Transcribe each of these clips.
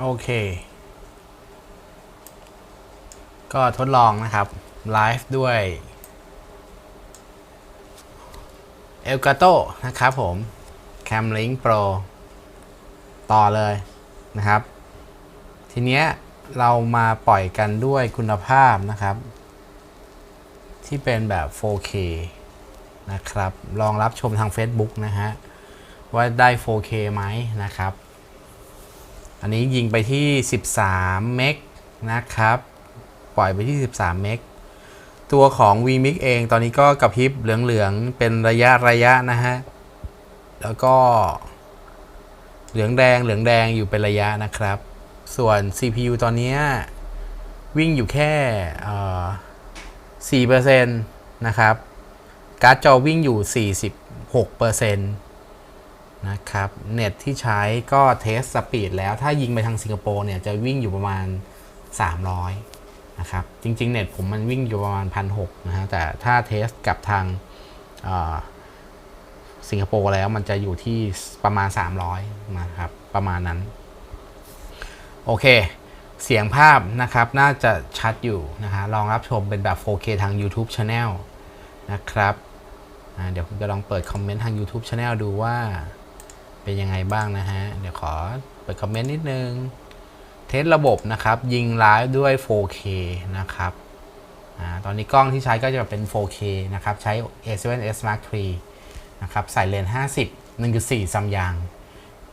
โอเค ก็ทดลองนะครับ ไลฟ์ด้วย e l g a t o นะครับผม Cam Link Pro ต่อเลยนะครับ ทีเนี้ยเรามาปล่อยกันด้วยคุณภาพนะครับ ที่เป็นแบบ 4K นะครับ ลองรับชมทาง Facebook นะฮะ ว่าได้ 4K ไหมนะครับ อันนี้ยิงไปที่ 13 เมกนะครับ ปล่อยไปที่ 13 เมก ตัวของ vmix เองตอนนี้ก็กระพริบเหลืองๆ เป็นระยะระยะนะฮะ แล้วก็ เหลืองแดงเหลืองแดงอยู่เป็นระยะนะครับ ส่วน CPU ตอนนี้วิ่งอยู่แค่เอ่อ4%นะครับ การ์ดจอวิ่งอยู่ 46% นะครับเน็ตที่ใช้ก็เทสสปีดแล้วถ้ายิงไปทางสิงคโปร์เนี่ยจะวิ่งอยู่ประมาณ 300 นะครับ จริง ๆ เน็ตผมมันวิ่งอยู่ประมาณ 1,600 นะฮะ แต่ถ้าเทสกับทางสิงคโปร์แล้วมันจะอยู่ที่ประมาณ 300 นะครับ ประมาณนั้น โอเค เสียงภาพนะครับน่าจะชัดอยู่นะฮะลองรับชมเป็นแบบ 4K ทาง YouTube Channel นะครับ เดี๋ยวผมจะลองเปิดคอมเมนต์ทาง YouTube Channel ดูว่า เป็นยังไงบ้างนะฮะ เดี๋ยวขอเปิดคอมเมนต์นิดนึง เทสระบบนะครับ ยิงไลฟ์ด้วย 4K นะครับอตอนนี้กล้องที่ใช้ก็จะเป็น 4K นะครับ ใช้ A7S Mark III นะครับ ใส่เลนส์50 1.4ซัมยัง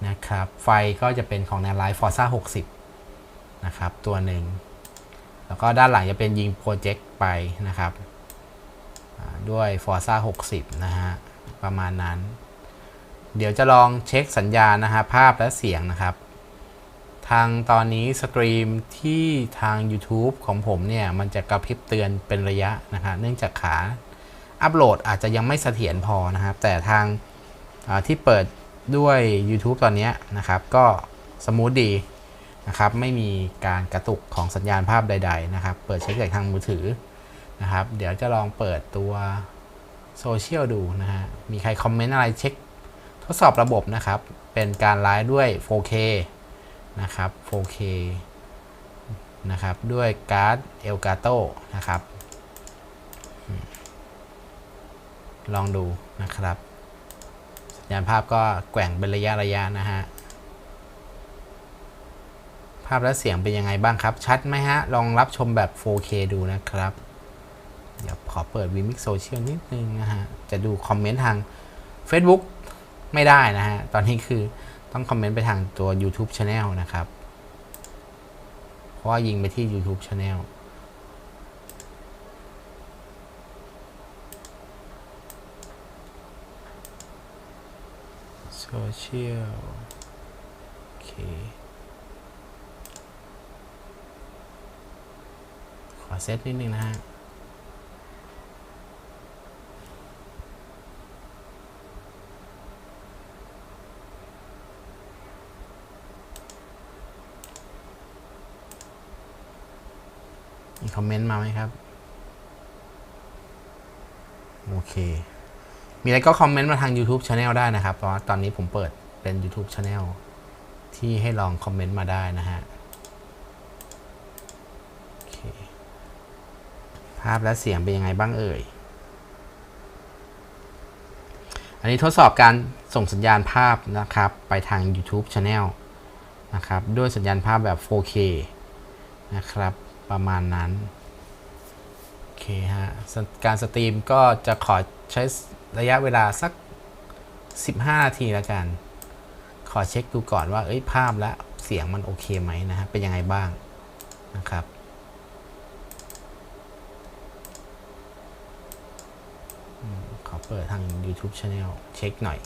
นะครับ ไฟก็จะเป็นของแนวไลฟ์ Forza 60 นะครับ ตัวหนึ่ง แล้วก็ด้านหลังจะเป็นยิงโปรเจกต์ไปนะครับ ด้วย Forza 60 นะฮะ ประมาณนั้น เดี๋ยวจะลองเช็คสัญญาณนะฮะภาพและเสียงนะครับ ทางตอนนี้สตรีมที่ทาง YouTube ของผมเนี่ย มันจะกระพริบเตือนเป็นระยะนะครับเนื่องจากขาอัปโหลดอาจจะยังไม่เสถียรพอนะครับ แต่ทางาที่เปิดด้วย YouTube ตอนนี้นะครับ ก็สมูทดีนะครับ ไม่มีการกระตุกของสัญญาณภาพใด ๆ นะครับ เปิดเช็คจากทางมือถือนะครับ เดี๋ยวจะลองเปิดตัวโซเชียลดูนะฮะ มีใครคอมเมนต์อะไรเช็ค ดสอบระบบนะครับ เป็นการไลฟ์ด้วย 4K นะครับ 4K นะครับ ด้วยการ์ด Elgato นะครับ ลองดูนะครับ สัญญาณภาพก็แกว่งเป็นระยะระยะนะฮะ ภาพและเสียงเป็นยังไงบ้างครับ ชัดไหมฮะ ลองรับชมแบบ 4K ดูนะครับ เดี๋ยวขอเปิด Vmix Social นิดนึงนะฮะ จะดูคอมเมนต์ทาง Facebook ไม่ได้นะฮะ ตอนนี้คือต้องคอมเมนต์ไปทางตัว YouTube Channel นะครับ เพราะว่ายิงไปที่ YouTube Channel โซเชียลโอเค ขอเซตนิดนึงนะฮะ อมเมนต์มาไหมครับ โอเค มีอะไรก็คอมเมนต์มาทาง YouTube Channel ได้นะครับ เพราะว่าตอนนี้ผมเปิดเป็น YouTube Channel ที่ให้ลองคอมเมนต์มาได้นะฮะภาพและเสียงเป็นยังไงบ้างเอ่ย อันนี้ทดสอบการส่งสัญญาณภาพนะครับ ไปทาง YouTube Channel นะครับ ด้วยสัญญาณภาพแบบ 4K นะครับ ประมาณนั้นโอเคฮะการสตรีมก็จะขอใช้ระยะเวลาสัก 15 นาทีแล้วกัน ขอเช็คดูก่อนว่าเอ้ยภาพและเสียงมันโอเคไหมนะฮะเป็นยังไงบ้างนะครับขอเปิดทาง YouTube Channel เช็คหน่อย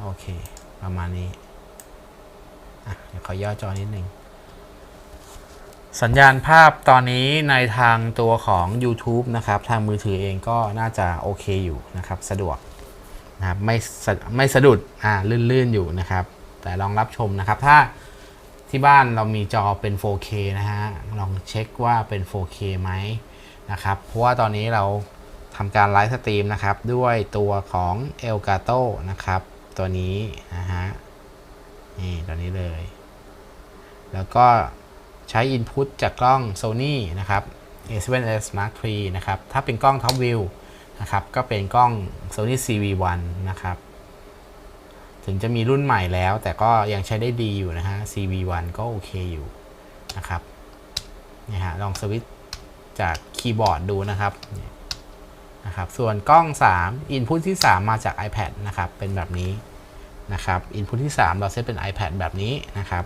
โอเค ประมาณนี้ อะ เดี๋ยวขอย่อจอนิดนึง สัญญาณภาพตอนนี้ในทางตัวของ YouTube นะครับ ทางมือถือเองก็น่าจะโอเคอยู่นะครับ สะดวกนะครับไม่ไม่สะดุดอ่าลื่นๆอยู่นะครับ แต่ลองรับชมนะครับ ถ้าที่บ้านเรามีจอเป็น 4K นะฮะ ลองเช็คว่าเป็น 4K ไหมนะครับ เพราะว่าตอนนี้เราทำการไลฟ์สตรีมนะครับ ด้วยตัวของ Elgato นะครับ ตัวนี้นะฮะนี่ตอนนี้เลย แล้วก็ ใช้ Input จากกล้อง Sony นะครับ A7S Mark III นะครับ ถ้าเป็นกล้อง Top View นะครับ ก็เป็นกล้อง Sony CV1 นะครับ ถึงจะมีรุ่นใหม่แล้ว แต่ก็ยังใช้ได้ดีอยู่นะฮะ CV1 ก็โอเคอยู่นะครับนี่ฮะลองสวิตช์จากคีย์บอร์ดดูนะครับนะครับ ส่วนกล้อง 3 Input ที่ 3 มาจาก iPad นะครับ เป็นแบบนี้นะครับ Input ที่ 3 เราเซตเป็น iPad แบบนี้นะครับ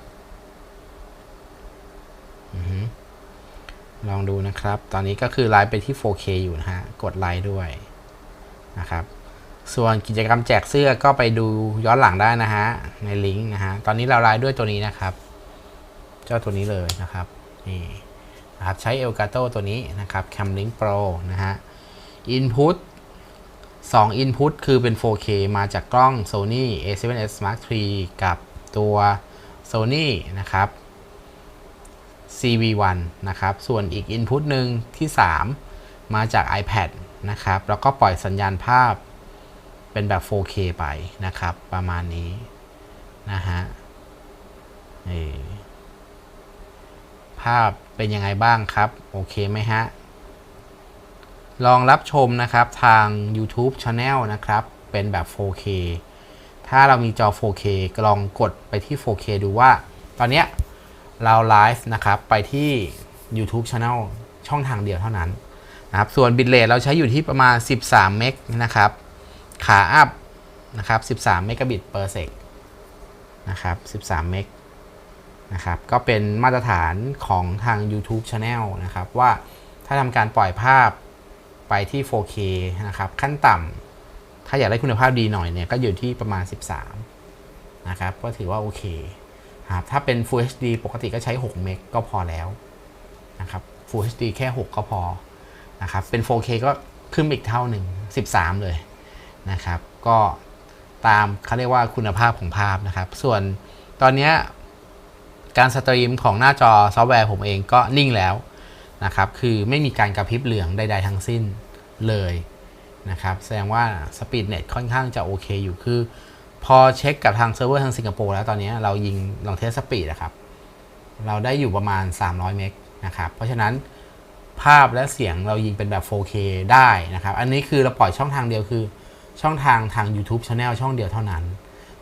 ลองดูนะครับ ตอนนี้ก็คือไลฟ์ไปที่ 4K อยู่นะฮะ กดไลค์ด้วยนะครับ ส่วนกิจกรรมแจกเสื้อก็ไปดูย้อนหลังได้นะฮะ ในลิงก์นะฮะ ตอนนี้เราไลฟ์ด้วยตัวนี้นะครับ เจ้าตัวนี้เลยนะครับ นี่นะครับ ใช้ Elgato ตัวนี้นะครับ Camlink Pro นะฮะ Input 2 Input คือเป็น 4K มาจากกล้อง Sony A7S Mark III กับตัว Sony นะครับ CV1 นะครับ ส่วนอีก Input หนึ่งที่ 3 มาจาก iPad นะครับ แล้วก็ปล่อยสัญญาณภาพเป็นแบบ 4K ไปนะครับ ประมาณนี้นะฮะนี่ภาพเป็นยังไงบ้างครับ โอเคไหมฮะ ลองรับชมนะครับทาง YouTube Channel นะครับ เป็นแบบ 4K ถ้าเรามีจอ 4K ลองกดไปที่ 4K ดูว่า ตอนเนี้ย เราไลฟ์นะครับไปที่ YouTube Channel ช่องทางเดียวเท่านั้นนะครับส่วนบิตเรทเราใช้อยู่ที่ประมาณ 13 เมกนะครับ ขาอัพนะครับ 13 เมกะบิต per sec นะครับ 13 เมกนะครับก็เป็นมาตรฐานของทาง YouTube Channel นะครับ ว่าถ้าทำการปล่อยภาพไปที่ 4K นะครับ ขั้นต่ำถ้าอยากได้คุณภาพดีหน่อยเนี่ย ก็อยู่ที่ประมาณ 13 นะครับ ก็ถือว่าโอเค ครับถ้าเป็น Full HD ปกติก็ใช้ 6 เมกก็พอแล้วนะครับ Full HD แค่ 6 ก็พอนะครับ เป็น 4K ก็ขึ้นอีกเท่าหนึ่ง 13 เลยนะครับ ก็ตามเขาเรียกว่าคุณภาพของภาพนะครับ ส่วนตอนนี้การสตรีมของหน้าจอซอฟต์แวร์ผมเองก็นิ่งแล้วนะครับ คือไม่มีการกระพริบเหลืองใด ๆ ทั้งสิ้นเลยนะครับ แสดงว่าสปีดเน็ตค่อนข้างจะโอเคอยู่คือ พอเช็คกับทางเซิร์ฟเวอร์ทางสิงคโปร์แล้วตอนนี้เรายิงลองเทสสปีดนะครับ เราได้อยู่ประมาณ 300 เมกนะครับ เพราะฉะนั้นภาพและเสียงเรายิงเป็นแบบ 4K ได้นะครับ อันนี้คือเราปล่อยช่องทางเดียวคือ ช่องทางทาง YouTube Channel ช่องเดียวเท่านั้น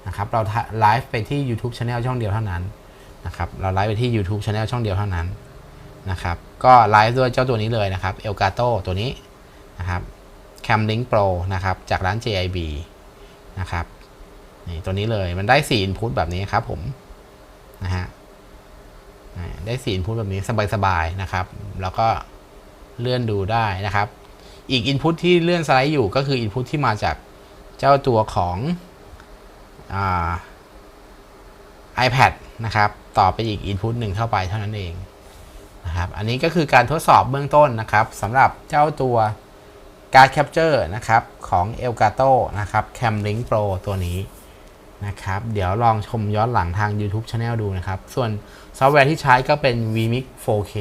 นะครับ เราไลฟ์ไปที่ YouTube Channel ช่องเดียวเท่านั้นนะครับ เราไลฟ์ไปที่ YouTube Channel ช่องเดียวเท่านั้นนะครับ ก็ไลฟ์ด้วยเจ้าตัวนี้เลยนะครับ Elgato ตัวนี้นะครับ Camlink Pro นะครับ จากร้าน JIB นะครับ นี่ตัวนี้เลยมันได้4 input แบบนี้ครับผมนะฮะได้4 input แบบนี้สบายๆนะครับ แล้วก็เลื่อนดูได้นะครับ อีก input ที่เลื่อนสไลด์อยู่ก็คือ input ที่มาจากเจ้าตัวของอ iPad นะครับ ต่อไปอีก input หนึ่งเข้าไปเท่านั้นเองนะครับ อันนี้ก็คือการทดสอบเบื้องต้นนะครับสำหรับเจ้าตัวการ Capture นะครับของ Elgato นะครับ Camlink Pro ตัวนี้ นะครับ เดี๋ยวลองชมย้อนหลังทาง YouTube Channel ดูนะครับ ส่วนซอฟต์แวร์ที่ใช้ก็เป็น vMix 4K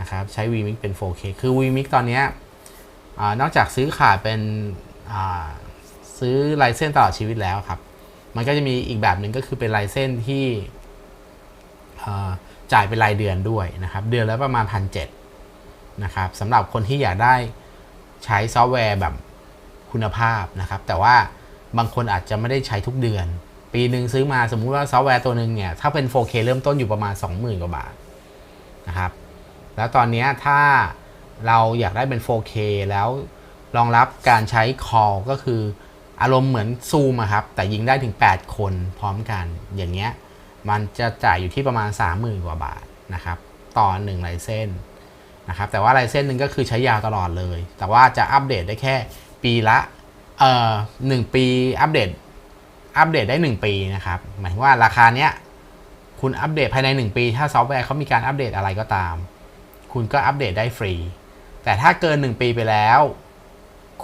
นะครับ ใช้ vMix เป็น 4K คือ vMix ตอนนี้นอกจากซื้อขาดเป็นซื้อไลเซนตลอดชีวิตแล้วครับ มันก็จะมีอีกแบบหนึ่งก็คือเป็นไลเซนที่จ่ายเป็นรายเดือนด้วยนะครับ เดือนละประมาณพันเนะครับสำหรับคนที่อยากได้ใช้ซอฟต์แวร์แบบคุณภาพนะครับ แต่ว่า บางคนอาจจะไม่ได้ใช้ทุกเดือน ปีหนึ่งซื้อมาสมมุติว่าซอฟต์แวร์ตัวหนึ่งเนี่ย ถ้าเป็น 4K เริ่มต้นอยู่ประมาณ 20,000 กว่าบาทนะครับ แล้วตอนนี้ถ้าเราอยากได้เป็น 4K แล้วรองรับการใช้ call ก็คืออารมณ์เหมือนซูมครับ แต่ยิงได้ถึง 8 คนพร้อมกัน อย่างเงี้ย มันจะจ่ายอยู่ที่ประมาณ 30,000 กว่าบาทนะครับ ต่อ1ไลเซนนะครับ แต่ว่าไลเซนหนึ่งก็คือใช้ยาวตลอดเลย แต่ว่าจะอัปเดตได้แค่ปีละ เอ่อหนึ่งปีอัปเดตอัปเดตได้ 1 ปีนะครับ หมายถึงว่าราคาเนี้ยคุณอัปเดตภายใน 1 ปี ถ้าซอฟต์แวร์เขามีการอัปเดตอะไรก็ตาม คุณก็อัปเดตได้ฟรี แต่ถ้าเกิน 1 ปีไปแล้ว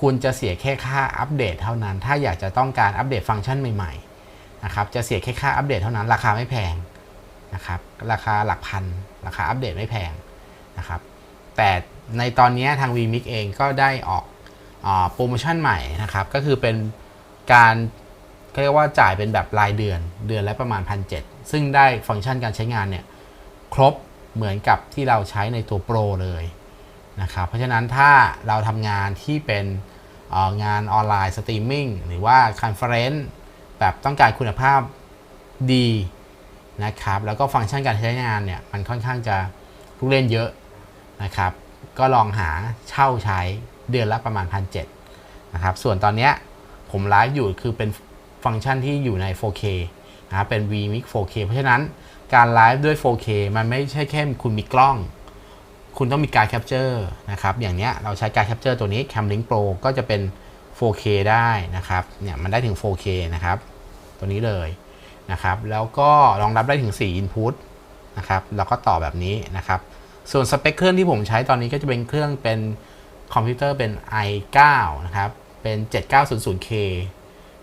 คุณจะเสียแค่ค่าอัปเดตเท่านั้น ถ้าอยากจะต้องการอัปเดตฟังก์ชันใหม่ๆนะครับจะเสียแค่ค่าอัปเดตเท่านั้น ราคาไม่แพงนะครับราคาหลักพัน ราคาอัปเดตไม่แพงนะครับแต่ในตอนนี้ทาง vMix เองก็ได้ออก โปรโมชั่นใหม่นะครับ ก็คือเป็นการเรียกว่าจ่ายเป็นแบบรายเดือนเดือนละประมาณ 1,700 ซึ่งได้ฟังก์ชันการใช้งานเนี่ยครบเหมือนกับที่เราใช้ในตัวโปรเลยนะครับเพราะฉะนั้นถ้าเราทำงานที่เป็นงานออนไลน์สตรีมมิ่งหรือว่าคอนเฟอเรนซ์แบบต้องการคุณภาพดีนะครับ แล้วก็ฟังก์ชันการใช้งานเนี่ยมันค่อนข้างจะผู้เล่นเยอะนะครับ ก็ลองหาเช่าใช้ เดือนละประมาณ 1,700นะครับ ส่วนตอนนี้ผมไลฟ์อยู่คือเป็นฟังก์ชันที่อยู่ใน 4K นะครับเป็น vMix 4K เพราะฉะนั้นการไลฟ์ด้วย 4K มันไม่ใช่แค่คุณมีกล้อง คุณต้องมีการแคปเจอร์นะครับ อย่างเนี้ยเราใช้การแคปเจอร์ตัวนี้ Camlink Pro ก็จะเป็น 4K ได้นะครับ เนี่ยมันได้ถึง 4K นะครับ ตัวนี้เลยนะครับ แล้วก็รองรับได้ถึง 4 Input นะครับ แล้วก็ต่อแบบนี้นะครับ ส่วนสเปคเครื่องที่ผมใช้ตอนนี้ก็จะเป็นเครื่องเป็น คอมพิวเตอร์เป็น i9 นะครับ เป็น 7900K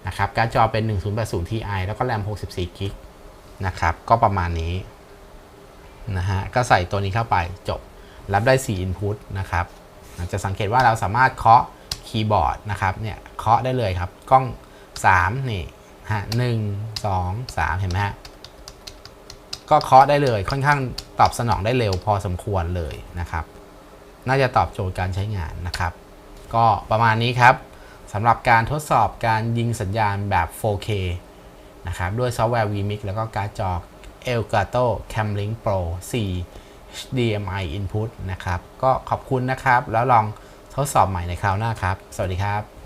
นะครับ การ์ดจอเป็น 1080 Ti แล้วก็แรม64 g b นะครับ ก็ประมาณนี้นะฮะ ก็ใส่ตัวนี้เข้าไปจบ รับได้ 4 input นะครับ จะสังเกตว่าเราสามารถเคาะคีย์บอร์ดนะครับ เนี่ย เคาะได้เลยครับ กล้อง 3 นี่ฮะหนึ่งสองสามเห็นไหมฮะ ก็เคาะได้เลยค่อนข้างตอบสนองได้เร็วพอสมควรเลยนะครับ น่าจะตอบโจทย์การใช้งานนะครับ ก็ประมาณนี้ครับสำหรับการทดสอบการยิงสัญญาณแบบ 4K นะครับ ด้วยซอฟต์แวร์ vMix แล้วก็การ์ดจอ Elgato Camlink Pro 4 HDMI input นะครับ ก็ขอบคุณนะครับ แล้วลองทดสอบใหม่ในคราวหน้าครับ สวัสดีครับ